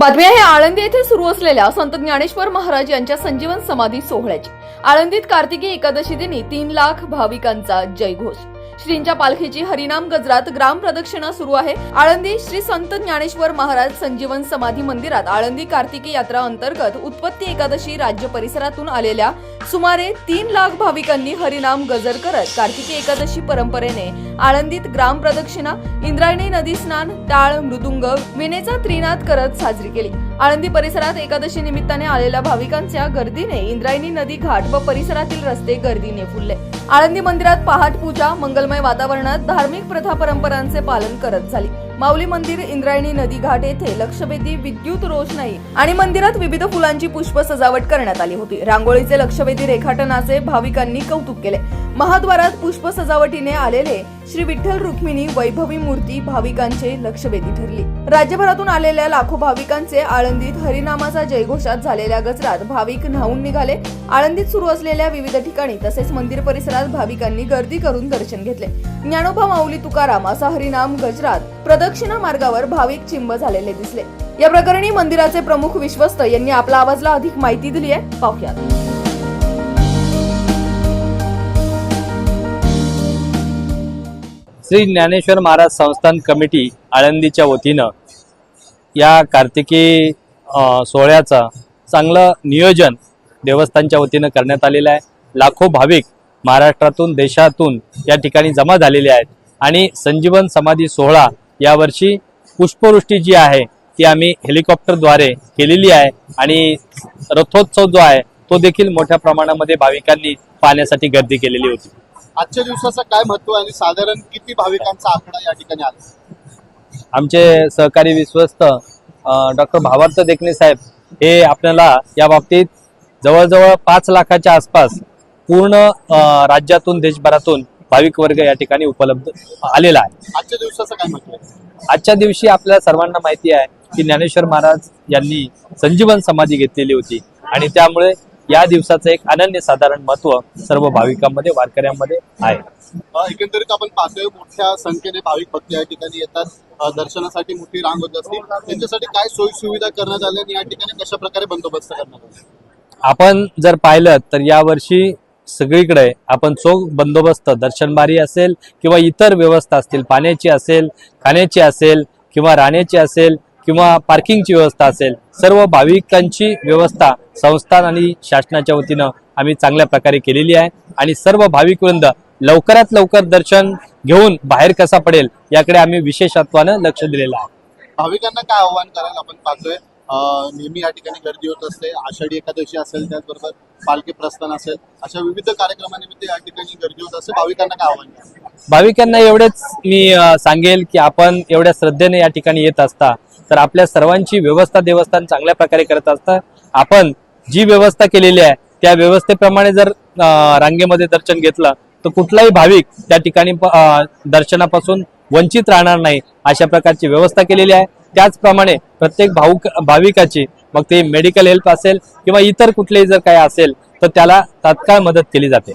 बातमी आहे आळंदी येथे सुरू असलेल्या संत ज्ञानेश्वर महाराज यांच्या संजीवन समाधी सोहळ्याची. आळंदीत कार्तिकी एकादशी दिनी तीन लाख भाविकांचा जयघोष. श्रींच्या पालखीची हरिनाम गजरात ग्राम प्रदक्षिणा सुरू आहे. आळंदी श्री संत ज्ञानेश्वर महाराज संजीवन समाधी मंदिरात आळंदी कार्तिकी यात्रा अंतर्गत उत्पत्ती एकादशी राज्य परिसरातून आलेल्या सुमारे तीन लाख भाविकांनी हरिनाम गजर करत कार्तिकी एकादशी परंपरेने आळंदीत ग्राम प्रदक्षिणा इंद्रायणी नदी स्नान टाळ मृदुंग विनेचा त्रिनाद करत साजरी केली. आळंदी परिसरात एकादशी निमित्ताने आलेल्या भाविकांच्या गर्दीने इंद्रायणी नदी घाट व परिसरातील रस्ते गर्दीने फुलले. आळंदी मंदिरात पहाट पूजा मंगलमय वातावरणात धार्मिक प्रथा परंपरांचे पालन करत झाली. माऊली मंदिर इंद्रायणी नदी घाट येथे लक्षवेधी विद्युत रोषणाई आणि मंदिरात विविध फुलांची पुष्प सजावट करण्यात आली होती. रांगोळीचे लक्षवेधी रेखाटनाचे भाविकांनी कौतुक केले. महाद्वारात पुष्प सजावटीने आलेले श्री विठ्ठल रुक्मिणी वैभवी मूर्ती भाविकांचे लक्षवेधी ठरली. राज्यभरातून आलेल्या लाखो भाविकांचे आळंदीत हरिनामाचा जयघोषात झालेल्या गजरात भाविक न्हावून निघाले. आळंदीत सुरू असलेल्या विविध ठिकाणी तसेच मंदिर परिसरात भाविकांनी गर्दी करून दर्शन घेतले. ज्ञानोबा माऊली तुकाराम असा हरिनाम गजरात प्रदक्षिणा मार्गावर भाविक चिंब झालेले दिसले. या प्रकरणी मंदिराचे प्रमुख विश्वस्त यांनी आपल्या आवाजला अधिक माहिती दिली आहे. पाहुयात. श्री ज्ञानेश्वर महाराज संस्थान कमिटी आळंदीच्या वतीनं या कार्तिकी सोहळ्याचं चांगलं नियोजन देवस्थानच्या वतीनं करण्यात आलेलं आहे. लाखो भाविक महाराष्ट्रातून देशातून या ठिकाणी जमा झालेले आहेत. आणि संजीवन समाधी सोहळा यावर्षी पुष्पवृष्टी जी आहे ती आम्ही हेलिकॉप्टरद्वारे केलेली आहे आणि रथोत्सव जो आहे तो देखील मोठ्या प्रमाणामध्ये भाविकांनी पाहण्यासाठी गर्दी केलेली होती. आजच्या दिवसाचं काय महत्त्व आणि साधारण किती भाविकांचा आकडा या ठिकाणी आला? आमचे सहकारी विश्वस्त डॉक्टर भावार्थ देखणे साहेब हे आपल्याला या बाबतीत जवळजवळ पाच लाखाच्या आसपास पूर्ण राज्यातून देशभरातून भाविक वर्ग या ठिकाणी उपलब्ध आलेला आहे. आजच्या दिवसाचं काय आहे आजच्या दिवशी आपल्या सर्वांना माहिती आहे की ज्ञानेश्वर महाराज यांनी संजीवन समाधी घेतलेली होती. आणि त्यामुळे या दिवसाचं एक अनन्यसाधारण महत्त्व सर्व भाविकांमध्ये वारकऱ्यांमध्ये आहे. अ, एकंदरीत आपण पाहतोय मोठ्या संख्येने भाविक भक्त या ठिकाणी येतात. अ, दर्शनासाठी मोठी रांग होत असते. त्यांच्यासाठी काय सोयी सुविधा करण्यात आल्या आणि या ठिकाणी कशा प्रकारे बंदोबस्त करण्यात आला? आपण जर पाहिलं तर यावर्षी सगळीकडे आपण चोख बंदोबस्त दर्शनबारी असेल किंवा इतर व्यवस्था असतील पाण्याची असेल खाण्याची असेल किंवा राहण्याची असेल किंवा पार्किंगची व्यवस्था असेल सर्व भाविकांची व्यवस्था संस्थान आणि शासनाच्या वतीनं आम्ही चांगल्या प्रकारे केलेली आहे. आणि सर्व भाविक वृंद लवकरात लवकर दर्शन घेऊन बाहेर कसा पडेल याकडे आम्ही विशेषत्वानं लक्ष दिलेलं आहे. भाविकांना काय आव्हान करायला आपण पाहतोय? नेहमी या ठिकाणी गर्दी होत असते. आषाढी एकादशी असेल त्याचबरोबर पालखी प्रस्थान असेल अशा विविध कार्यक्रमानिमित्त या ठिकाणी गर्दी होत असं भाविकांना काय आव्हान भाविकांना एवढेच मी सांगेल की आपण एवढ्या श्रद्धेने या ठिकाणी येत असता तर आपल्या सर्वांची व्यवस्था देवस्थान चांगल्या प्रकारे करत असतं आपण जी व्यवस्था केलेली आहे त्या व्यवस्थेप्रमाणे जर रांगेमध्ये दर्शन घेतलं तर कुठलाही भाविक त्या ठिकाणी दर्शनापासून वंचित राहणार नाही अशा प्रकारची व्यवस्था केलेली आहे. त्याचप्रमाणे प्रत्येक भाऊक भाविकाची मग ते मेडिकल हेल्प असेल किंवा इतर कुठलेही जर काही असेल तर त्याला तात्काळ मदत केली जाते.